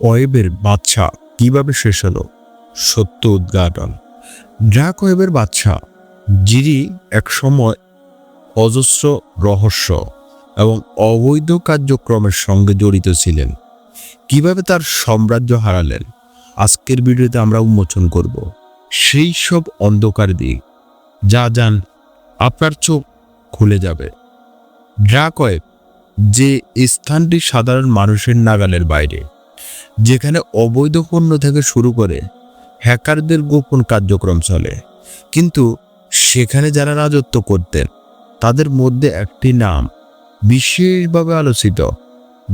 ওয়েবের বাচ্চা কীভাবে শেষ হলো? সত্য উদ্ঘাটন। ড্রাক ওয়েবের বাচ্চা যিনি একসময় অজস্র রহস্য এবং অবৈধ কার্যক্রমের সঙ্গে জড়িত ছিলেন। কীভাবে তার সাম্রাজ্য হারালেন? আজকের ভিডিওতে আমরা উন্মোচন করব সেই সব অন্ধকার দিক। যা যান আপনার চোখ খুলে যাবে। ড্রাকয়েব যে স্থানটি সাধারণ মানুষের নাগালের বাইরে। যেখানে অবৈধ পণ্য থেকে শুরু করে হ্যাকারদের গোপন কার্যক্রম চলে। কিন্তু সেখানে যারা রাজত্ব করতেন, তাদের মধ্যে একটি নাম বিশেষভাবে আলোচিত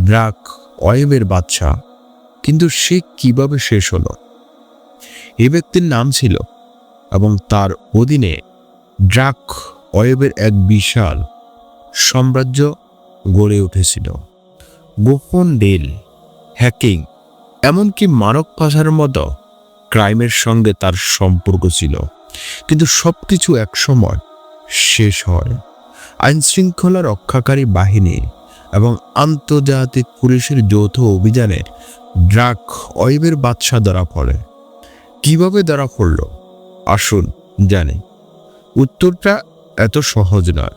ড্রাক অয়েবের বাচ্চা কিন্তু সে কীভাবে শেষ হলো? এ ব্যক্তির নাম ছিল এবং তার অধীনে ড্রাক অয়েবের এক বিশাল সাম্রাজ্য গড়ে উঠেছিল। গোপন ডেল হ্যাকিং এমনকি মানব পাশার মতো ক্রাইমের সঙ্গে তার সম্পর্ক ছিল। কিন্তু সব কিছু একসময় শেষ হয়। আইনশৃঙ্খলা রক্ষাকারী বাহিনী এবং আন্তর্জাতিক পুলিশের যৌথ অভিযানে ড্রাক অয়েবের বাদশা ধরা পড়ে। কীভাবে ধরা পড়ল? আসুন জানি। উত্তরটা এত সহজ নয়।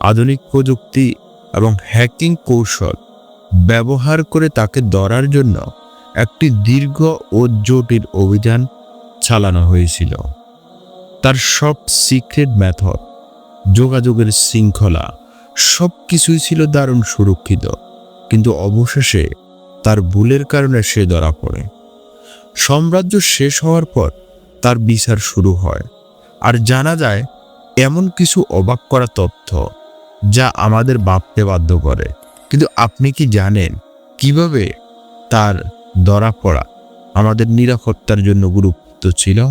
আধুনিক প্রযুক্তি এবং হ্যাকিং কৌশল ব্যবহার করে তাকে ধরার জন্য একটি দীর্ঘ ও জটিল অভিযান চালানো হয়েছিল। তার সব সিক্রেট মেথড যোগাযোগের শৃঙ্খলা সব কিছুই ছিল দারুণ সুরক্ষিত, কিন্তু অবশেষে তার ভুলের কারণে সে ধরা পড়ে। সাম্রাজ্য শেষ হওয়ার পর তার বিচার শুরু হয়, আর জানা যায় এমন কিছু অবাক করা তথ্য যা আমাদের ভাবতে বাধ্য করে। কিন্তু আপনি কি জানেন কীভাবে তার ধরা পড়া। আমাদের নিরাপত্তার জন্য গুরুত্ব ছিল,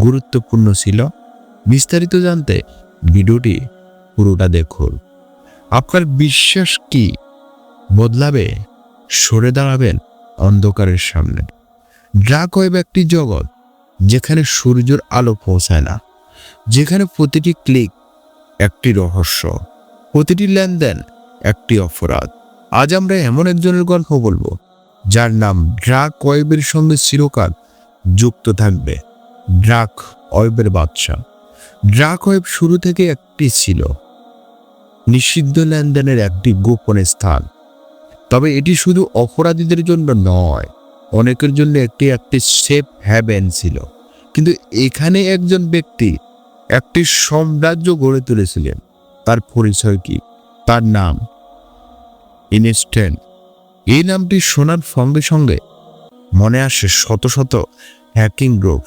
গুরুত্বপূর্ণ ছিল। বিস্তারিত জানতে ভিডিওটি পুরোটা দেখুন। আপনার বিশ্বাস কি? বদলাবে, সরে দাঁড়াবেন অন্ধকারের সামনে। ড্রাক ওয়েব একটি জগৎ, যেখানে সূর্যের আলো পৌঁছায় না, যেখানে প্রতিটি ক্লিক একটি রহস্য, প্রতিটি লেনদেন একটি অপরাধ। আজ আমরা এমন একজনের গল্প বলব যার নাম ড্রাক ওয়েবের সঙ্গে চিরকাল যুক্ত থাকবে। ড্রাক ওয়েবের বাদশা। ড্রাক ওয়েব শুরু থেকে একটি ছিল। নিষিদ্ধ লেনদেনের একটি গোপন স্থান। তবে এটি শুধু অপরাধীদের জন্য নয়, অনেকের জন্য একটি একটি সেফ হ্যাভেন ছিল। কিন্তু এখানে একজন ব্যক্তি একটি সাম্রাজ্য গড়ে তুলেছিলেন। তার পরিচয় কি? তার নাম ইনস্ট্যান্ট এই নামটি শোনার সঙ্গে সঙ্গে মনে আসে শত শত হ্যাকিং গ্রুপ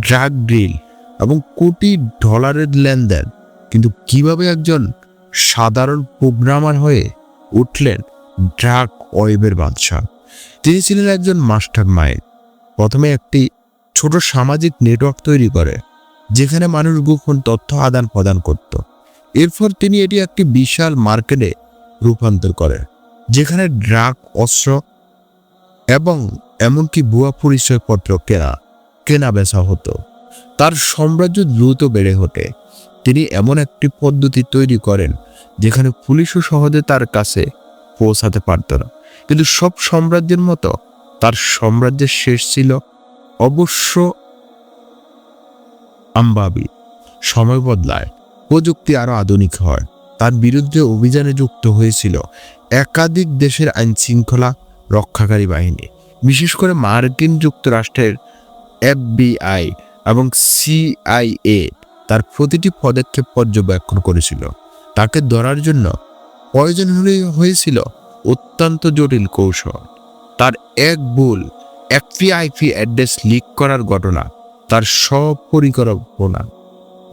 ড্রাগ ডিল এবং কোটি ডলারের লেনদেন। কিন্তু কীভাবে একজন সাধারণ প্রোগ্রামার হয়ে উঠলেন ড্রাগ ওয়েবের বাদশাহ? তিনি ছিলেন একজন মাস্টার মাইন্ড প্রথমে একটি ছোট সামাজিক নেটওয়ার্ক তৈরি করে, যেখানে মানুষ গোপন তথ্য আদান প্রদান করত। এরপর তিনি এটি একটি বিশাল মার্কেটে রূপান্তর করে। যেখানে ড্রাগ, অস্ত্র এবং এমনকি ভুয়া পরিচয়পত্র কেনা কেনা বেচা হতো। তার সাম্রাজ্য দ্রুত বেড়ে ওঠে। তিনি এমন একটি পদ্ধতি তৈরি করেন, যেখানে পুলিশও সহজে তার কাছে পৌঁছাতে পারত না। কিন্তু সব সাম্রাজ্যের মতো তার সাম্রাজ্যের শেষ ছিল অবশ্য আম্বাবি। সময় বদলায়, প্রযুক্তি আরও আধুনিক হয়। তার বিরুদ্ধে অভিযানে যুক্ত হয়েছিল একাধিক দেশের আইন শৃঙ্খলা রক্ষাকারী বাহিনী। বিশেষ করে মার্কিন যুক্তরাষ্ট্রের এফবিআই এবং সিআইএ তার প্রতিটি পদক্ষেপ পর্যবেক্ষণ করেছিল। তাকে ধরার জন্য প্রয়োজন হলে- হয়েছিল অত্যন্ত জটিল কৌশল। তার এক ভুল একটি আইপি অ্যাড্রেস লিক করার ঘটনা তার সব পরিকল্পনা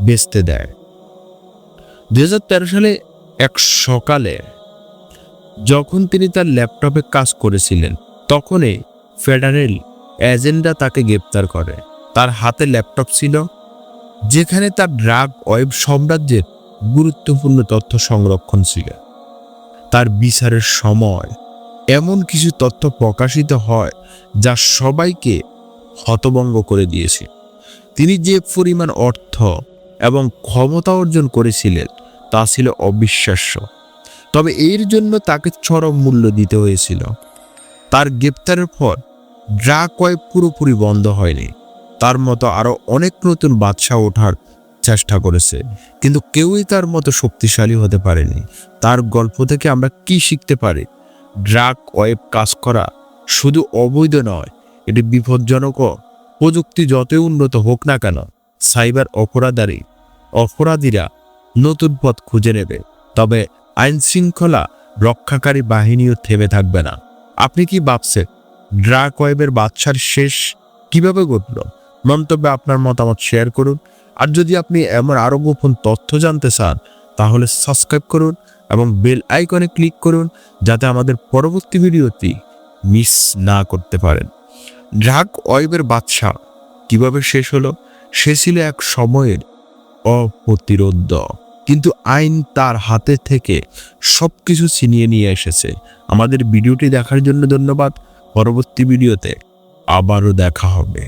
বেচতে দেয়। দু হাজার তেরো সালে এক সকালে যখন তিনি তার ল্যাপটপে কাজ করেছিলেন, তখনই ফেডারেল এজেন্ডা তাকে গ্রেপ্তার করে। তার হাতে ল্যাপটপ ছিল, যেখানে তার ড্রাগ ওয়েব সাম্রাজ্যের গুরুত্বপূর্ণ তথ্য সংরক্ষণ ছিল। তার বিচারের সময় এমন কিছু তথ্য প্রকাশিত হয় যা সবাইকে হতভঙ্গ করে দিয়েছে। তিনি যে পরিমাণ অর্থ এবং ক্ষমতা অর্জন করেছিলেন, তা ছিল অবিশ্বাস্য। তবে এর জন্য তাকে চরম মূল্য দিতে হয়েছিল। তার গ্রেপ্তারের পর ড্রাগ ওয়েব পুরোপুরি বন্ধ হয়নি। তার মতো আরও অনেক নতুন বাদশা ওঠার চেষ্টা করেছে, কিন্তু কেউই তার মতো শক্তিশালী হতে পারেনি। তার গল্প থেকে আমরা কি শিখতে পারি? ড্রাগ ওয়েব কাজ করা শুধু অবৈধ নয়, এটি বিপজ্জনকও। প্রযুক্তি যতই উন্নত হোক না কেন সাইবার অপরাধারী অপরাধীরা নতুন পথ খুঁজে নেবে, তবে আইন শৃঙ্খলা রক্ষাকারী বাহিনীও থেমে থাকবে না। আপনি কি ভাবছেন ড্রাগ ওয়েবের বাচ্চার শেষ কীভাবে ঘটল? মন্তব্যে আপনার মতামত শেয়ার করুন। আর যদি আপনি এমন আরও গোপন তথ্য জানতে চান, তাহলে সাবস্ক্রাইব করুন এবং বেল আইকনে ক্লিক করুন, যাতে আমাদের পরবর্তী ভিডিওটি মিস না করতে পারেন। ড্রাগ ওয়েবের বাদশা কীভাবে শেষ হলো? সে ছিল এক সময়ের অপ্রতিরোধ কিন্তু আইন তার হাতে থেকে সব কিছু ছিনিয়ে নিয়ে এসেছে। আমাদের ভিডিওটি দেখার জন্য ধন্যবাদ। পরবর্তী ভিডিওতে আবারও দেখা হবে।